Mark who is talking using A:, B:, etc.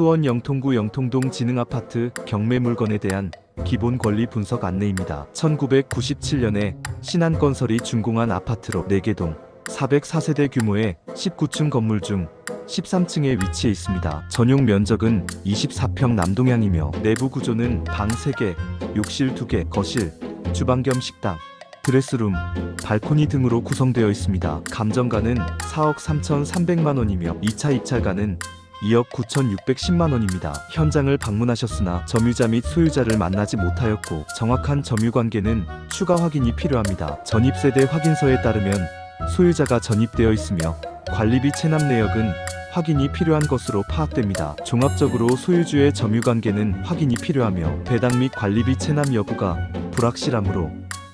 A: 수원 영통구 영통동 진흥아파트 경매 물건에 대한 기본 권리 분석 안내입니다. 1997년에 신한건설이 준공한 아파트로 4개 동 404세대 규모의 19층 건물 중 13층에 위치해 있습니다. 전용 면적은 24평 남동향이며 내부 구조는 방 3개, 욕실 2개, 거실, 주방 겸 식당, 드레스룸, 발코니 등으로 구성되어 있습니다. 감정가는 4억 3,300만 원이며 2차 입찰가는 2억 9,610만 원입니다. 현장을 방문하셨으나 점유자 및 소유자를 만나지 못하였고 정확한 점유 관계는 추가 확인이 필요합니다. 전입세대 확인서에 따르면 소유자가 전입되어 있으며 관리비 체납 내역은 확인이 필요한 것으로 파악됩니다. 종합적으로 소유주의 점유 관계는 확인이 필요하며 배당 및 관리비 체납 여부가 불확실하므로